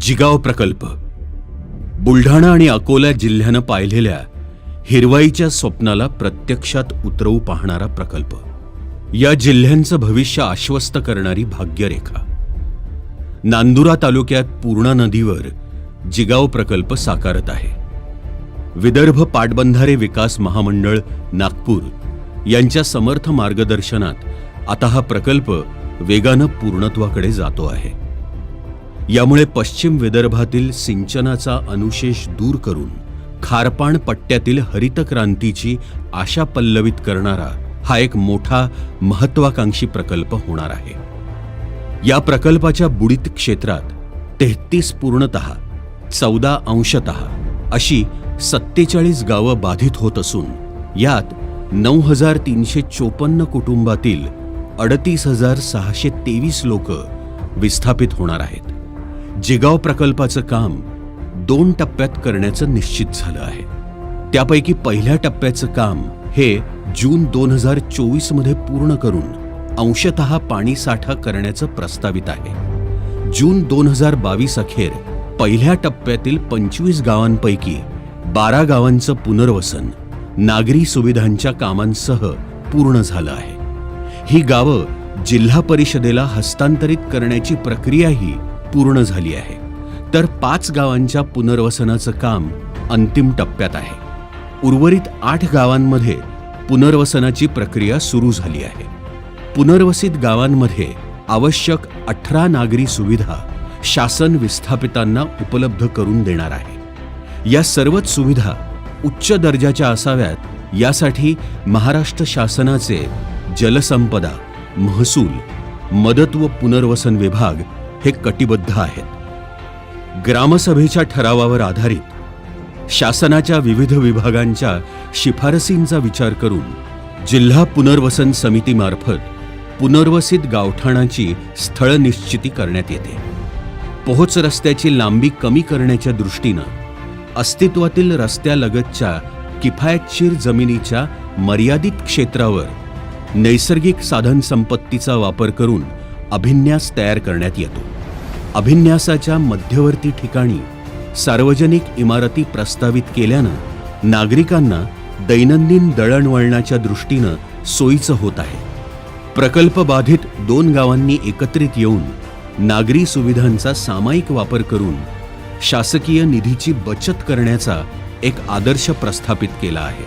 जिगाव प्रकल्प. बुलढाणा आणि अकोला जिल्ह्यानं पाहिलेल्या हिरवाईच्या स्वप्नाला प्रत्यक्षात उतरवू पाहणारा प्रकल्प. या जिल्ह्यांचं भविष्य आश्वस्त करणारी भाग्यरेखा. नांदुरा तालुक्यात पूर्णा नदीवर जिगाव प्रकल्प साकारत आहे. विदर्भ पाटबंधारे विकास महामंडळ नागपूर यांच्या समर्थ मार्गदर्शनात आता हा प्रकल्प वेगानं पूर्णत्वाकडे जातो आहे. यामुळे पश्चिम विदर्भातील सिंचनाचा अनुशेष दूर करून खारपाण पट्ट्यातील हरित क्रांतीची आशा पल्लवित करणारा हा एक मोठा महत्वाकांक्षी प्रकल्प होणार आहे. या प्रकल्पाच्या बुडीत क्षेत्रात तेहतीस पूर्णत चौदा अंशत अशी सत्तेचाळीस गावं बाधित होत असून यात नऊ हजार तीनशे चोपन्न कुटुंबातील अडतीस हजार सहाशे तेवीस लोक विस्थापित होणार आहेत. जिगाव प्रकल्पाचं काम दोन टप्प्यात करण्याचं निश्चित झालं आहे. त्यापैकी पहिल्या टप्प्याचं काम हे जून दोन हजार चोवीसमध्ये पूर्ण करून अंशतः पाणी साठा करण्याचं प्रस्तावित आहे. जून दोन हजार बावीस अखेर पहिल्या टप्प्यातील पंचवीस गावांपैकी बारा गावांचं पुनर्वसन नागरी सुविधांच्या कामांसह पूर्ण झालं आहे. ही गावं जिल्हा परिषदेला हस्तांतरित करण्याची प्रक्रियाही पूर्ण झाली आहे. तर पाच गावांच्या पुनर्वसनाचं काम अंतिम टप्प्यात आहे. उर्वरित आठ गावांमध्ये पुनर्वसनाची प्रक्रिया सुरू झाली आहे. पुनर्वसित गावांमध्ये आवश्यक अठरा नागरी सुविधा शासन विस्थापितांना उपलब्ध करून देणार आहे. या सर्वच सुविधा उच्च दर्जाच्या असाव्यात यासाठी महाराष्ट्र शासनाचे जलसंपदा महसूल मदत व पुनर्वसन विभाग हे कटिबद्ध आहेत. ग्रामसभेच्या ठरावावर आधारित शासनाच्या विविध विभागांच्या शिफारसींचा विचार करून जिल्हा पुनर्वसन समितीमार्फत पुनर्वसित गावठाणाची स्थळ निश्चिती करण्यात येते. पोहोच रस्त्याची लांबी कमी करण्याच्या दृष्टीनं अस्तित्वातील रस्त्यालगतच्या किफायतशीर जमिनीच्या मर्यादित क्षेत्रावर नैसर्गिक साधनसंपत्तीचा वापर करून अभिन्यास तयार करण्यात येतो. अभिन्यासाच्या मध्यवर्ती ठिकाणी सार्वजनिक इमारती प्रस्तावित केल्यानं नागरिकांना दैनंदिन दळणवळणाच्या दृष्टीनं सोयीचं होत आहे. प्रकल्प बाधित दोन गावांनी एकत्रित येऊन नागरी सुविधांचा सामायिक वापर करून शासकीय निधीची बचत करण्याचा एक आदर्श प्रस्थापित केला आहे.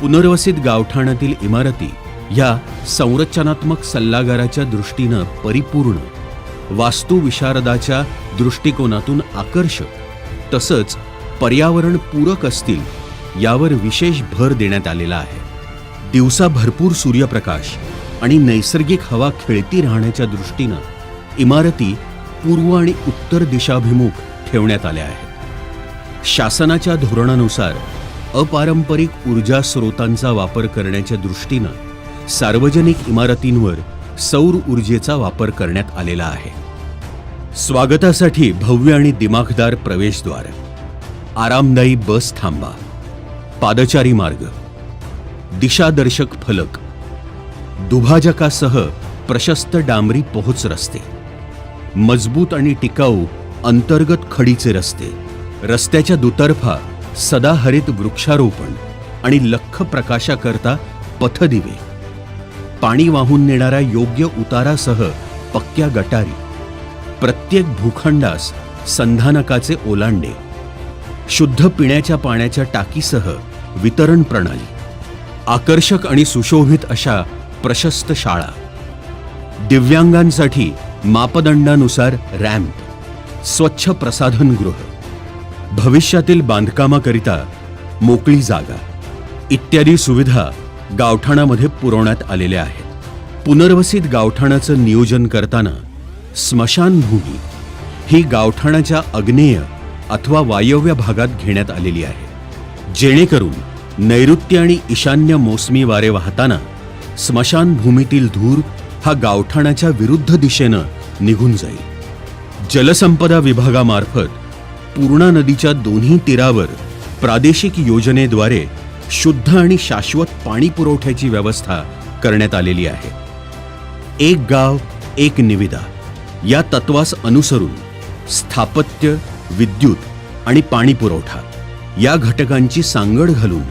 पुनर्वसित गावठाणातील इमारती ह्या संरचनात्मक सल्लागाराच्या दृष्टीनं परिपूर्ण वास्तुविशारदाच्या दृष्टिकोनातून आकर्षक तसंच पर्यावरण पूरक असतील यावर विशेष भर देण्यात आलेला आहे. दिवसा भरपूर सूर्यप्रकाश आणि नैसर्गिक हवा खेळती राहण्याच्या दृष्टीनं इमारती पूर्व आणि उत्तर दिशाभिमुख ठेवण्यात आल्या आहेत. शासनाच्या धोरणानुसार अपारंपरिक ऊर्जा स्रोतांचा वापर करण्याच्या दृष्टीनं सार्वजनिक इमारतींवर सौर ऊर्जेचा वापर करण्यात आलेला आहे. स्वागतासाठी भव्य आणि दिमाखदार प्रवेशद्वार. आरामदायी बस थांबा. पादचारी मार्ग. दिशादर्शक फलक. दुभाजकासह प्रशस्त डांबरी पोहोच रस्ते. मजबूत आणि टिकाऊ अंतर्गत खडीचे रस्ते. रस्त्याच्या दुतर्फा सदाहरित वृक्षारोपण आणि लख प्रकाशाकरता पथदिवे. पाणी वाहून नेणाऱ्या योग्य उतारासह पक्क्या गटारी प्रत्येक भूखंडास संधानकाचे ओलांडे शुद्ध पिण्याच्या पाण्याच्या टाकीसह वितरण प्रणाली आकर्षक आणि सुशोभित अशा प्रशस्त शाळा. दिव्यांगांसाठी मापदंडानुसार रॅम्प स्वच्छ प्रसाधनगृह भविष्यातील बांधकामाकरिता मोकळी जागा इत्यादी सुविधा गावठाणामध्ये पुरवण्यात आलेल्या आहेत. पुनर्वसित गावठाणाचं नियोजन करताना स्मशानभूमी ही गावठाणाच्या अग्नेय अथवा वायव्य भागात घेण्यात आलेली आहे. जेणेकरून नैऋत्य आणि ईशान्य मोसमी वारे वाहताना स्मशानभूमीतील धूर हा गावठाणाच्या विरुद्ध दिशेनं निघून जाईल. जलसंपदा विभागामार्फत पूर्णा नदीच्या दोन्ही तीरावर प्रादेशिक योजनेद्वारे शुद्ध आणि शाश्वत पाणी पुरवठ्याची व्यवस्था करण्यात आलेली आहे. एक गाव एक निविदा या तत्वास अनुसरून स्थापत्य विद्युत आणि पाणी पुरवठा या घटकांची सांगड घालून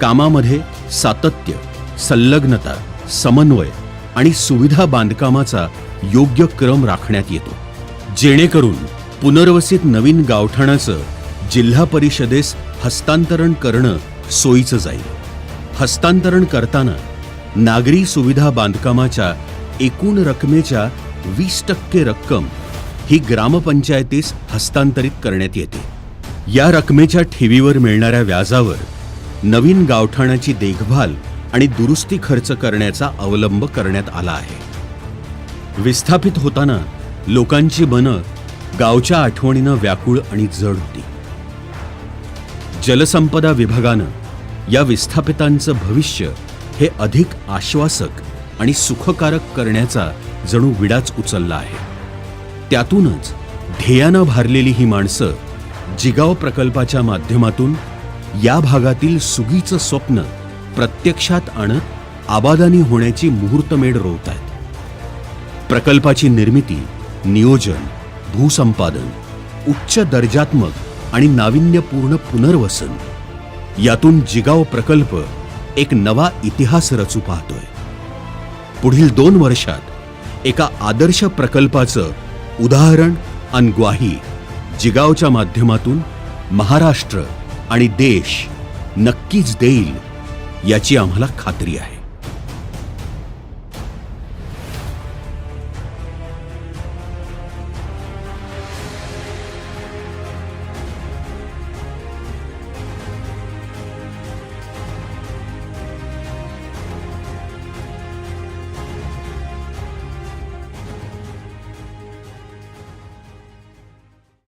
कामामध्ये सातत्य संलग्नता समन्वय आणि सुविधा बांधकामाचा योग्य क्रम राखण्यात येतो. जेणेकरून पुनर्वसित नवीन गावठाणाचं जिल्हा परिषदेस हस्तांतरण करणं सोयीचं जाईल. हस्तांतरण करताना नागरी सुविधा बांधकामाच्या एकूण रकमेच्या वीस टक्के रक्कम ही ग्रामपंचायतीस हस्तांतरित करण्यात येते. या रकमेच्या ठेवीवर मिळणाऱ्या व्याजावर नवीन गावठाणाची देखभाल आणि दुरुस्ती खर्च करण्याचा अवलंब करण्यात आला आहे. विस्थापित होताना लोकांची मनं गावच्या आठवणीनं व्याकुळ आणि जड होती. जलसंपदा विभागानं या विस्थापितांचं भविष्य हे अधिक आश्वासक आणि सुखकारक करण्याचा जणू विडाच उचलला आहे. त्यातूनच ध्येयानं भारलेली ही माणसं जिगाव प्रकल्पाच्या माध्यमातून या भागातील सुगीचं स्वप्न प्रत्यक्षात आणत आबादानी होण्याची मुहूर्तमेढ रोवत आहेत प्रकल्पाची निर्मिती नियोजन भूसंपादन उच्च दर्जात्मक आणि नाविन्यपूर्ण पुनर्वसन. यातून जिगाव प्रकल्प एक नवा इतिहास रचू पाहतोय. पुढील दोन वर्षात एका आदर्श प्रकल्पाचं उदाहरण आणि ग्वाही जिगावच्या माध्यमातून महाराष्ट्र आणि देश नक्कीच देईल याची आम्हाला खात्री आहे.